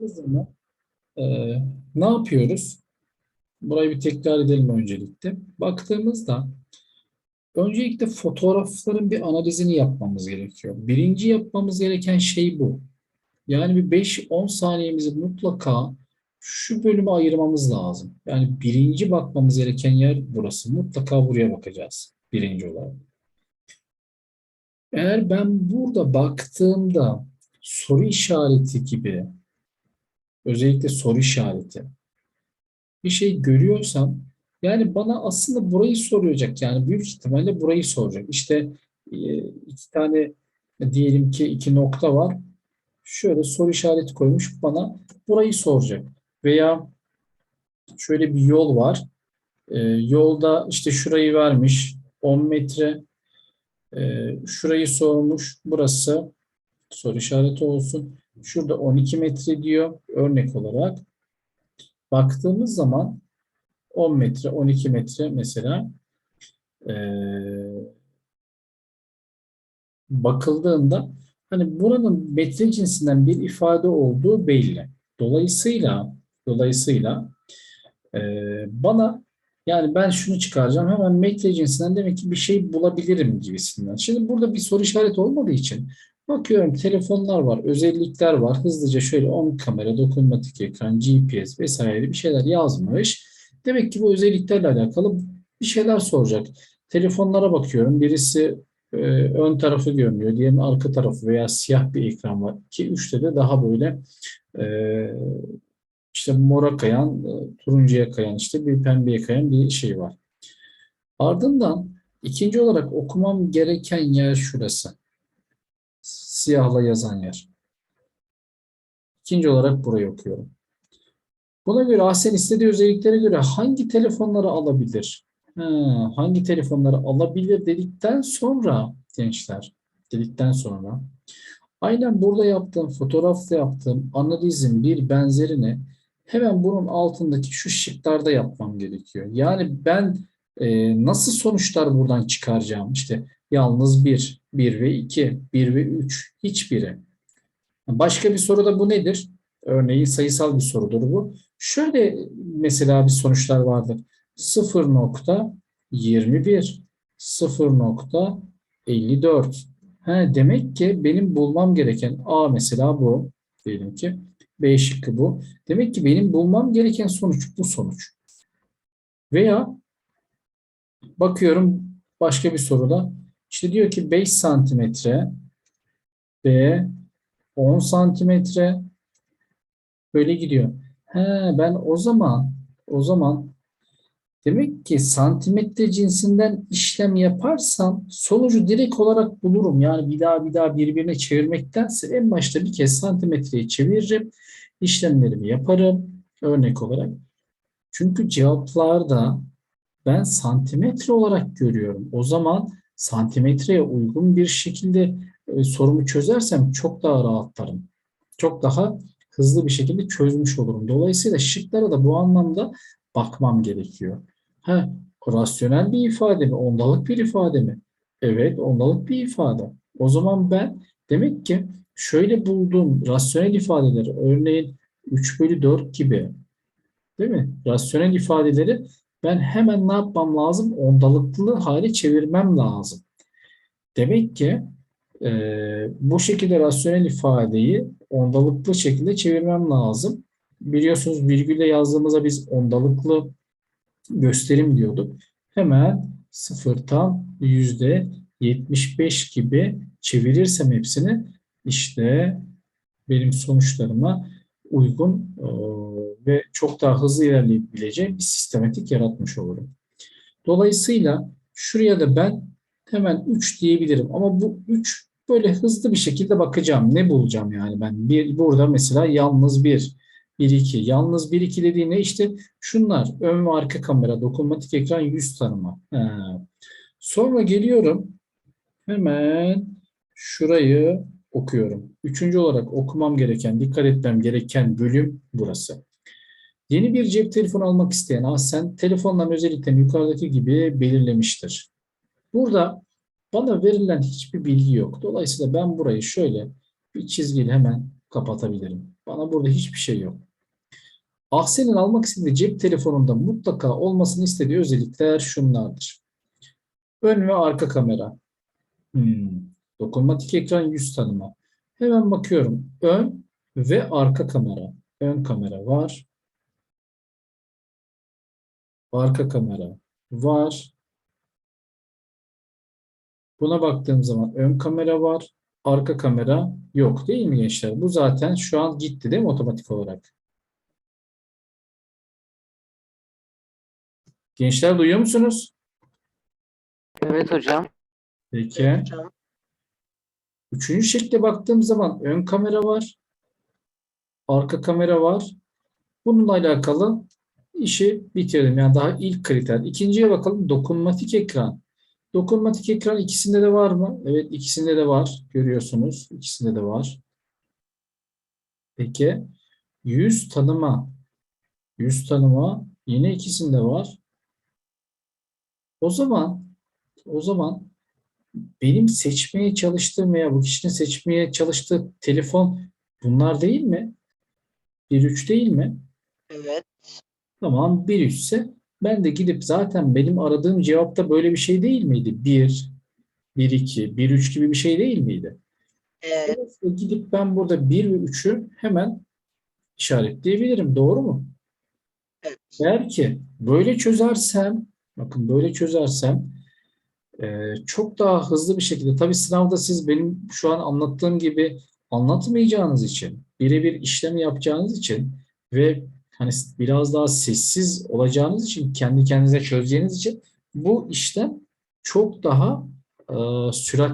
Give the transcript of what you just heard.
baktığımız zaman e, ne yapıyoruz? Burayı bir tekrar edelim öncelikle. Baktığımızda öncelikle fotoğrafların bir analizini yapmamız gerekiyor. Birinci yapmamız gereken şey bu. Yani bir 5-10 saniyemizi mutlaka şu bölüme ayırmamız lazım. Yani birinci bakmamız gereken yer burası. Mutlaka buraya bakacağız. Birinci olarak. Eğer ben burada baktığımda soru işareti gibi özellikle soru işareti bir şey görüyorsam yani bana aslında burayı soracak yani büyük ihtimalle burayı soracak. İşte e, iki tane diyelim ki iki nokta var. Şöyle soru işareti koymuş bana burayı soracak. Veya şöyle bir yol var. E, yolda işte şurayı vermiş 10 metre. E, şurayı sormuş. Burası soru işareti olsun. Şurada 12 metre diyor örnek olarak. Baktığımız zaman 10 metre, 12 metre mesela eee, bakıldığında hani buranın metre cinsinden bir ifade olduğu belli. Dolayısıyla dolayısıyla eee, bana yani ben şunu çıkaracağım hemen metre cinsinden demek ki bir şey bulabilirim gibisinden. Şimdi burada bir soru işareti olmadığı için Bakıyorum telefonlar var, özellikler var. Hızlıca şöyle 10 kamera, dokunmatik ekran, GPS vesaire bir şeyler yazmış. Demek ki bu özelliklerle alakalı bir şeyler soracak. Telefonlara bakıyorum. Birisi e, ön tarafı görünüyor, diğerinin arka tarafı veya siyah bir ekran var. Ki üçte de daha böyle e, işte mora kayan, e, turuncuya kayan, işte bir pembeye kayan bir şey var. Ardından ikinci olarak okumam gereken yer şurası siyahla yazan yer. İkinci olarak burayı okuyorum. Buna göre Ahsen istediği özelliklere göre hangi telefonları alabilir? Ha, hangi telefonları alabilir dedikten sonra gençler, dedikten sonra aynen burada yaptığım, fotoğrafta yaptığım analizin bir benzerini hemen bunun altındaki şu şıklarda yapmam gerekiyor. Yani ben e, nasıl sonuçlar buradan çıkaracağım? İşte Yalnız 1, 1 ve 2, 1 ve 3 hiçbiri. Başka bir soru da bu nedir? Örneğin sayısal bir sorudur bu. Şöyle mesela bir sonuçlar vardır. 0.21, 0.54. He, demek ki benim bulmam gereken A mesela bu. Diyelim ki B şıkkı bu. Demek ki benim bulmam gereken sonuç bu sonuç. Veya bakıyorum başka bir soruda işte diyor ki 5 santimetre B 10 santimetre böyle gidiyor. He, ben o zaman o zaman demek ki santimetre cinsinden işlem yaparsam sonucu direkt olarak bulurum. Yani bir daha bir daha birbirine çevirmektense en başta bir kez santimetreyi çeviririm. işlemlerimi yaparım örnek olarak. Çünkü cevaplarda ben santimetre olarak görüyorum. O zaman santimetreye uygun bir şekilde e, sorumu çözersem çok daha rahatlarım. Çok daha hızlı bir şekilde çözmüş olurum. Dolayısıyla şıklara da bu anlamda bakmam gerekiyor. Ha, rasyonel bir ifade mi? Ondalık bir ifade mi? Evet, ondalık bir ifade. O zaman ben demek ki şöyle bulduğum rasyonel ifadeleri örneğin 3 bölü 4 gibi değil mi? Rasyonel ifadeleri ben hemen ne yapmam lazım? Ondalıklı hale çevirmem lazım. Demek ki e, bu şekilde rasyonel ifadeyi ondalıklı şekilde çevirmem lazım. Biliyorsunuz virgülle yazdığımızda biz ondalıklı gösterim diyorduk. Hemen sıfırtan yüzde 75 gibi çevirirsem hepsini işte benim sonuçlarıma uygun e, ve çok daha hızlı ilerleyebileceğim bir sistematik yaratmış olurum. Dolayısıyla şuraya da ben hemen 3 diyebilirim ama bu 3 böyle hızlı bir şekilde bakacağım. Ne bulacağım yani ben? Bir, burada mesela yalnız 1, 1, 2. Yalnız 1, 2 dediği ne? İşte şunlar. Ön ve arka kamera, dokunmatik ekran, yüz tanıma. He. Sonra geliyorum. Hemen şurayı okuyorum. Üçüncü olarak okumam gereken, dikkat etmem gereken bölüm burası. Yeni bir cep telefonu almak isteyen Ahsen telefonların özelliklerini yukarıdaki gibi belirlemiştir. Burada bana verilen hiçbir bilgi yok. Dolayısıyla ben burayı şöyle bir çizgiyle hemen kapatabilirim. Bana burada hiçbir şey yok. Ahsen'in almak istediği cep telefonunda mutlaka olmasını istediği özellikler şunlardır. Ön ve arka kamera. Hmm. Dokunmatik ekran yüz tanıma. Hemen bakıyorum. Ön ve arka kamera. Ön kamera var. Arka kamera var. Buna baktığım zaman ön kamera var. Arka kamera yok değil mi gençler? Bu zaten şu an gitti değil mi otomatik olarak? Gençler duyuyor musunuz? Evet hocam. Peki. Üçüncü şekle baktığım zaman ön kamera var. Arka kamera var. Bununla alakalı işi bitirdim. Yani daha ilk kriter. İkinciye bakalım. Dokunmatik ekran. Dokunmatik ekran ikisinde de var mı? Evet ikisinde de var. Görüyorsunuz. İkisinde de var. Peki. Yüz tanıma. Yüz tanıma yine ikisinde var. O zaman o zaman benim seçmeye çalıştığım veya bu kişinin seçmeye çalıştığı telefon bunlar değil mi? 1.3 değil mi? Tamam 1.3 ise ben de gidip zaten benim aradığım cevapta böyle bir şey değil miydi? 1, 1.2, 1.3 gibi bir şey değil miydi? Evet. Dolayısıyla gidip ben burada 1 ve 3'ü hemen işaretleyebilirim. Doğru mu? Evet. Eğer ki böyle çözersem, bakın böyle çözersem e, çok daha hızlı bir şekilde, tabii sınavda siz benim şu an anlattığım gibi anlatmayacağınız için, birebir işlemi yapacağınız için ve hani biraz daha sessiz olacağınız için, kendi kendinize çözeceğiniz için bu işlem çok daha e, süratli